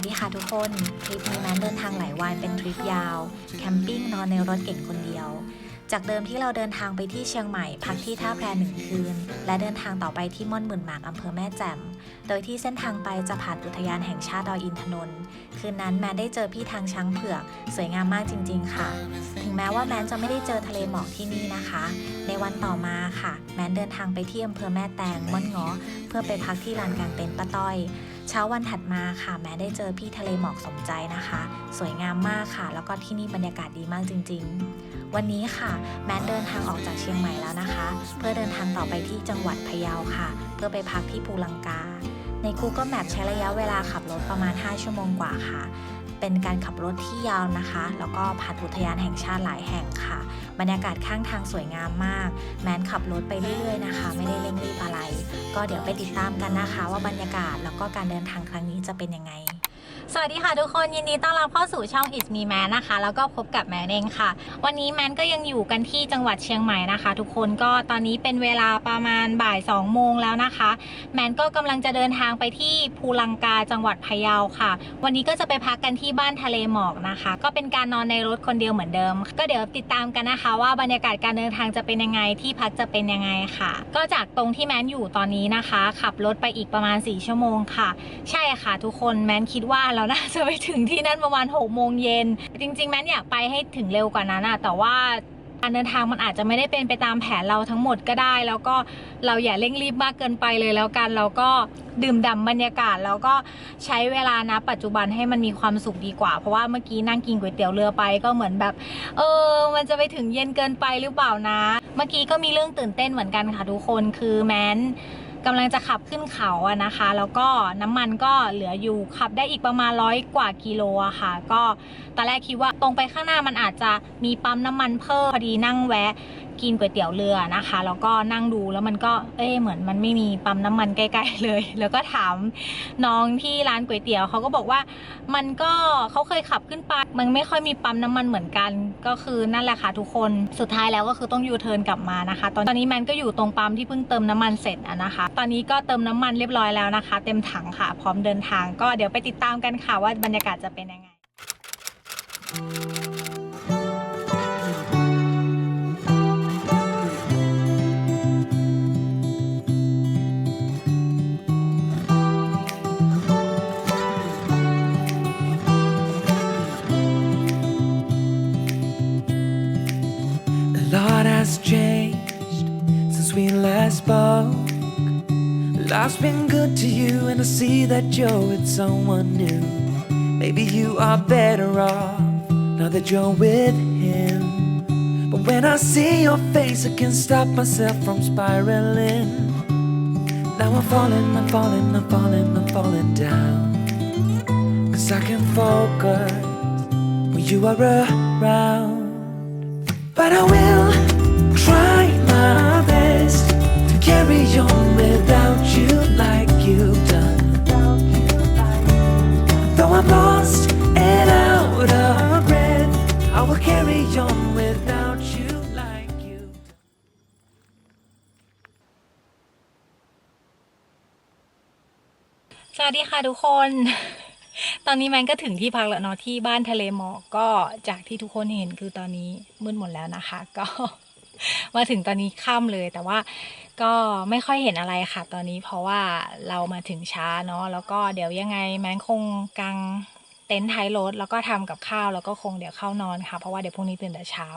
วัสดีค่ะทุกคนทริปนี้แมนเดินทางหลายวันเป็นทริปยาว แคมปิ้งนอนในรถเก่งคนเดียว จากเดิมที่เราเดินทางไปที่เชียงใหม่ พักที่ท่าแพหนึ่งคืน และเดินทางต่อไปที่ม่อนหมื่นหมากอำเภอแม่แจ่ม โดยที่เส้นทางไปจะผ่านอุทยานแห่งชาติดอยอินทนนท์คืนนั้นแมนได้เจอพี่ทางช้างเผือก สวยงามมากจริง ๆ ค่ะ ถึงแม้ว่าแมนจะไม่ได้เจอทะเลหมอกที่นี่นะคะ ในวันต่อมาค่ะ แมนเดินทางไปที่อำเภอแม่แตงม่อนงาะเพื่อไปพักที่ลานกลางเต็นท์ป้าต้อย เช้าวันถัดมาค่ะ แม้ได้เจอพี่ทะเลหมอกสมใจนะคะ สวยงามมากค่ะ แล้วก็ที่นี่บรรยากาศดีมากจริง ๆ วันนี้ค่ะ แม้เดินทางออกจากเชียงใหม่แล้วนะคะ เพื่อเดินทางต่อไปที่จังหวัดพะเยาค่ะ เพื่อไปพักที่ภูลังกา ใน Google Map ใช้ระยะเวลาขับรถประมาณ 5 ชั่วโมงกว่าค่ะ เป็นการขับรถที่ยาวนะคะ แล้วก็ผ่านอุทยานแห่งชาติหลายแห่งค่ะ บรรยากาศข้างทางสวยงามมาก แมนขับรถไปเรื่อยๆนะคะ ไม่ได้เร่งรีบอะไร ก็เดี๋ยวไปติดตามกันนะคะ ว่าบรรยากาศแล้วก็การเดินทางครั้งนี้จะเป็นยังไง สวัสดีค่ะทุกคนยินดีต้อนรับเข้าสู่ช่อง It's Me Man นะคะ แล้วก็พบกับแมนเองค่ะ วันนี้แมนก็ยังอยู่กันที่จังหวัดเชียงใหม่นะคะ ทุกคนก็ตอนนี้เป็นเวลาประมาณบ่าย2โมงแล้วนะคะ แมนก็กำลังจะเดินทางไปที่ภูลังกาจังหวัดพะเยาค่ะ วันนี้ก็จะไปพักกันที่บ้านทะเลหมอกนะคะ ก็เป็นการนอนในรถคนเดียวเหมือนเดิม ก็เดี๋ยวติดตามกันนะคะ ว่าบรรยากาศการเดินทางจะเป็นยังไงที่พักจะเป็นยังไงค่ะ ก็จากตรงที่แมนอยู่ตอนนี้นะคะ ขับรถไปอีกประมาณ4ชั่วโมงค่ะ ใช่ค่ะ ทุกคนแมนคิดว่าเราน่าจะไปถึงที่นั่นประมาณ6โมงเย็น จริง ๆ แมนอยากไปให้ถึงเร็วกว่านั้นอะแต่ว่าการเดินทางมันอาจจะไม่ได้เป็นไปตามแผนเราทั้งหมดก็ได้ แล้วก็เราอย่าเร่งรีบมากเกินไปเลยแล้วกันเราก็ดื่มด่ำบรรยากาศ แล้วก็ใช้เวลานะปัจจุบันให้มันมีความสุขดีกว่า เพราะว่าเมื่อกี้นั่งกินก๋วยเตี๋ยวเรือไปก็เหมือนแบบ เออ มันจะไปถึงเย็นเกินไปหรือเปล่านะ เมื่อกี้ก็มีเรื่องตื่นเต้นเหมือนกันค่ะทุกคนคือแมน กำลังจะขับขึ้นเขาอะนะคะ แล้วก็น้ำมันก็เหลืออยู่ขับได้อีกประมาณร้อยกว่ากิโลอะค่ะ ก็ตอนแรกคิดว่าตรงไปข้างหน้ามันอาจจะมีปั๊มน้ำมันเพิ่มพอดีนั่งแวะ กินก๋วยเตี๋ยวเรือนะคะ แล้วก็นั่งดูแล้วมันก็เอ๊เหมือนมันไม่มีปั๊มน้ำมันใกล้ๆเลย แล้วก็ถามน้องที่ร้านก๋วยเตี๋ยวเขาก็บอกว่ามันก็เขาเคยขับขึ้นไปมันไม่ค่อยมีปั๊มน้ำมันเหมือนกัน ก็คือนั่นแหละค่ะทุกคนสุดท้ายแล้วก็คือต้องยูเทิร์นกลับมานะคะ ตอนนี้แมนก็อยู่ตรงปั๊มที่เพิ่งเติมน้ำมันเสร็จอะนะคะ ตอนนี้ก็เติมน้ำมันเรียบร้อยแล้วนะคะ เต็มถังค่ะ พร้อมเดินทาง ก็เดี๋ยวไปติดตามกันค่ะว่าบรรยากาศจะเป็นยังไง A spoke. Life's been good to you, and I see that you're with someone new. Maybe you are better off now that you're with him. But when I see your face, I can't stop myself from spiraling. Now I'm falling, I'm falling, I'm falling, I'm falling down. Cause I can focus when you are around. But I will ทุกคน ตอนนี้แมนก็ถึงที่พักแล้วเนาะที่บ้านทะเลหมอกก็จากที่ทุกคนเห็นคือตอนนี้มืดหมดแล้วนะคะ ก็มาถึงตอนนี้ค่ำเลยแต่ว่าก็ไม่ค่อยเห็นอะไรค่ะ ตอนนี้เพราะว่าเรามาถึงช้าเนาะแล้วก็เดี๋ยวยังไงแมนคงกางเต็นท์ท้ายรถแล้วก็ทำกับข้าวแล้วก็คงเดี๋ยวเข้านอนค่ะ เพราะว่าเดี๋ยวพรุ่งนี้ตื่นแต่เช้า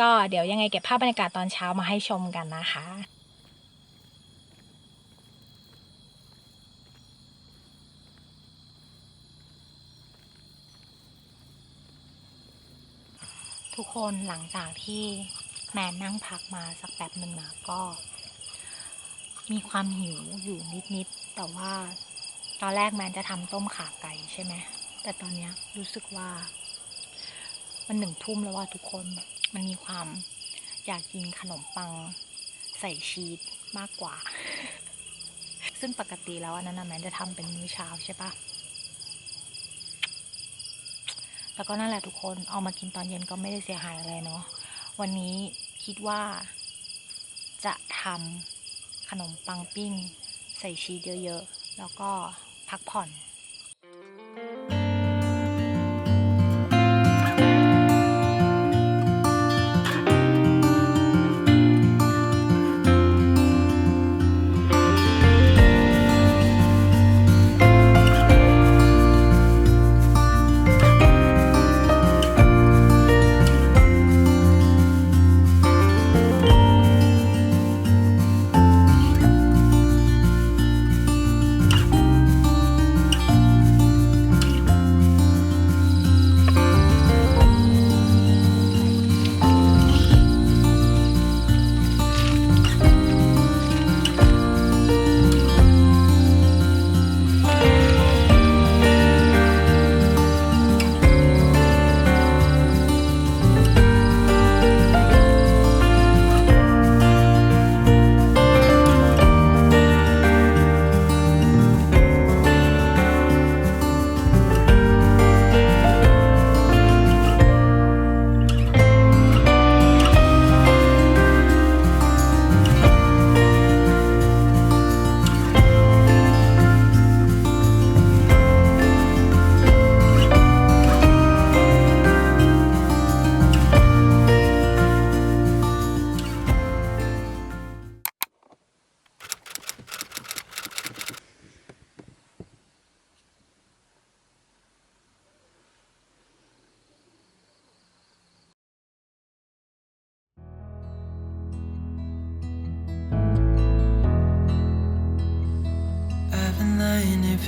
ก็เดี๋ยวยังไงเก็บภาพบรรยากาศตอนเช้ามาให้ชมกันนะคะ ทุกคนหลังจากที่แมนนั่งพักมาสักแป๊บหนึ่งนะก็ มีความหิวอยู่นิดๆแต่ว่าตอนแรกแมนจะทำต้มขาไก่ใช่ไหมแต่ตอนเนี้ยรู้สึกว่า มันหนึ่งทุ่มแล้วว่าทุกคนมันมีความอยากกินขนมปังใส่ชีสมากกว่า ซึ่งปกติแล้วอันนั้นนะแมนจะทำเป็นมื้อเช้าใช่ปะ แล้วก็นั่นแหละทุกคนเอามากินตอนเย็นก็ไม่ได้เสียหายอะไรเนาะวันนี้คิดว่า จะทำขนมปังปิ้ง ใส่ชีสเยอะๆ แล้วก็พักผ่อน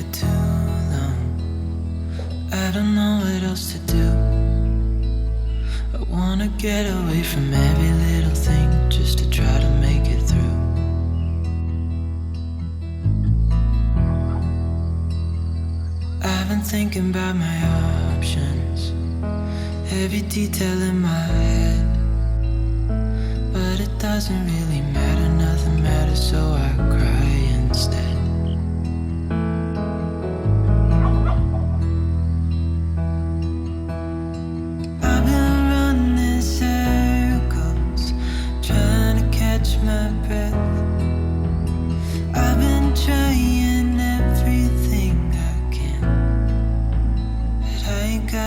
too long. I don't know what else to do. I wanna get away from every little thing just to try to make it through. I've been thinking about my options, every detail in my head. But it doesn't really matter, nothing matters, so I cry instead.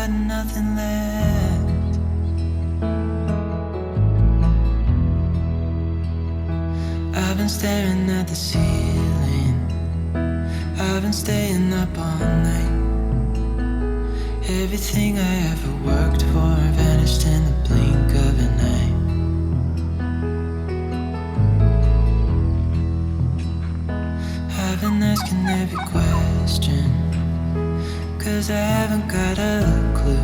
Got nothing left. I've been staring at the ceiling. I've been staying up all night. Everything I ever worked for vanished in the blink of an eye. I've been asking every question. Cause I haven't got a clue.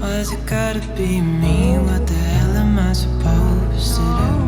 Why's it gotta be me? What the hell am I supposed to do?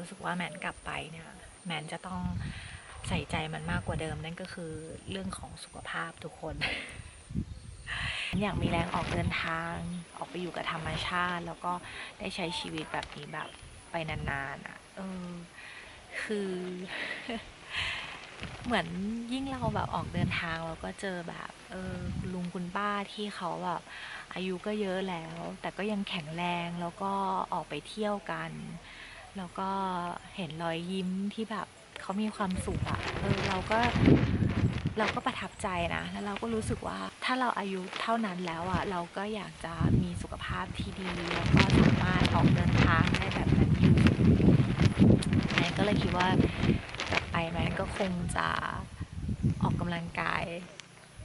รู้สึกว่าแมนกลับไปเนี่ยแมนจะต้องใส่ใจมันมากกว่าเดิมนั่นก็คือเรื่องของสุขภาพทุกคน อยากมีแรงออกเดินทาง ออกไปอยู่กับธรรมชาติ แล้วก็ได้ใช้ชีวิตแบบนี้แบบไปนานๆอะเออคือเหมือนยิ่งเราแบบออกเดินทางเราก็เจอแบบเออลุงคุณป้าที่เขาแบบอายุก็เยอะแล้ว แต่ก็ยังแข็งแรงแล้วก็ออกไปเที่ยวกัน แล้วก็เห็นรอยยิ้มที่แบบเขามีความสุขอะเออเราก็เราก็ประทับใจนะ แล้วเราก็รู้สึกว่าถ้าเราอายุเท่านั้นแล้วอะเราก็อยากจะมีสุขภาพที่ดี แล้วก็สามารถออกเดินทางได้แบบนั้นอยู่แม่ก็เลยคิดว่ากลับไปแม่ก็คงจะออกกำลังกาย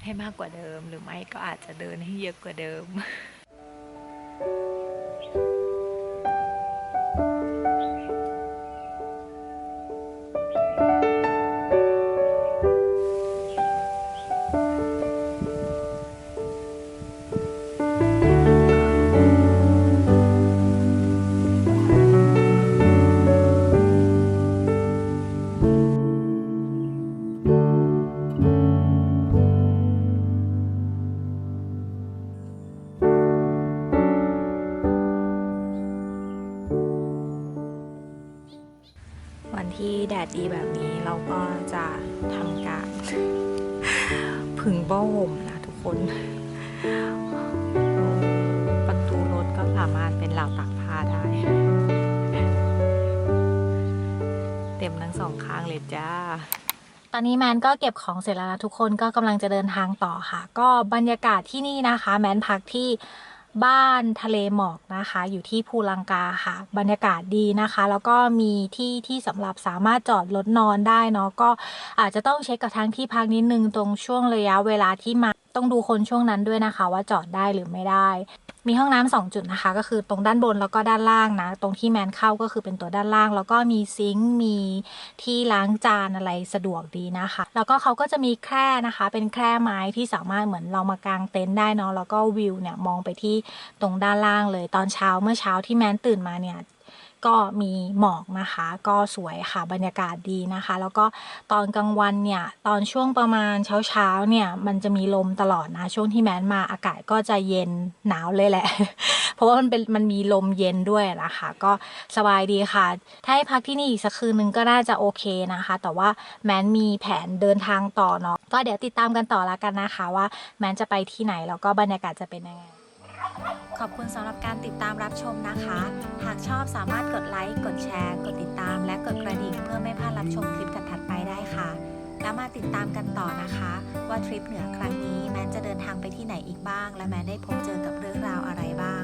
ให้มากกว่าเดิม หรือไม่ก็อาจจะเดินให้เยอะกว่าเดิมวัน ที่แดดดีแบบนี้เราก็จะทำการผึ่งบ้าห่มนะทุกคน ประตูรถก็สามารถเป็นราวตากผ้าได้ เต็มทั้งสองข้างเลยจ้าตอนนี้แมนก็เก็บของเสร็จแล้วนะทุกคนก็กำลังจะเดินทางต่อค่ะ ก็บรรยากาศที่นี่นะคะ แมนพักที่ บ้านทะเลหมอกนะคะ อยู่ที่ภูลังกาค่ะ บรรยากาศดีนะคะ แล้วก็มีที่ที่สำหรับสามารถจอดรถนอนได้เนาะก็อาจจะต้องเช็คกับทางที่พักนิดนึงตรงช่วงระยะเวลาที่มาต้องดูคนช่วงนั้นด้วยนะคะ ว่าจอดได้หรือไม่ได้ มีห้องน้ำสองจุดนะคะ ก็คือตรงด้านบนแล้วก็ด้านล่างนะ ตรงที่แมนเข้าก็คือเป็นตัวด้านล่าง แล้วก็มีซิงค์มีที่ล้างจานอะไรสะดวกดีนะคะ แล้วก็เขาก็จะมีแคร่นะคะ เป็นแคร่ไม้ที่สามารถเหมือนเรามากางเต็นท์ได้เนาะแล้วก็วิวเนี่ยมองไปที่ตรงด้านล่างเลยตอนเช้าเมื่อเช้าที่แมนตื่นมาเนี่ย ก็มีหมอกนะคะ ก็สวยค่ะบรรยากาศดีนะคะ แล้วก็ตอนกลางวันเนี่ย ตอนช่วงประมาณเช้าเช้าๆเนี่ย มันจะมีลมตลอดนะ ช่วงที่แมนมาอากาศก็จะเย็นหนาวเลยแหละ เพราะว่ามันเป็นมันมีลมเย็นด้วยนะคะ ก็สบายดีค่ะ ถ้าให้พักที่นี่อีกสักคืนนึงก็น่าจะโอเคนะคะ แต่ว่าแมนมีแผนเดินทางต่อเนาะก็เดี๋ยวติดตามกันต่อละกันนะคะ ว่าแมนจะไปที่ไหนแล้วก็บรรยากาศจะเป็นยังไง ขอบคุณสำหรับการติดตามรับชมนะคะ หากชอบสามารถกดไลค์ กดแชร์ กดติดตาม และกดกระดิ่งเพื่อไม่พลาดรับชมคลิปถัดๆไปได้ค่ะ แล้วมาติดตามกันต่อนะคะ ว่าทริปเหนือครั้งนี้แมนจะเดินทางไปที่ไหนอีกบ้าง และแมนได้พบเจอกับเรื่องราวอะไรบ้าง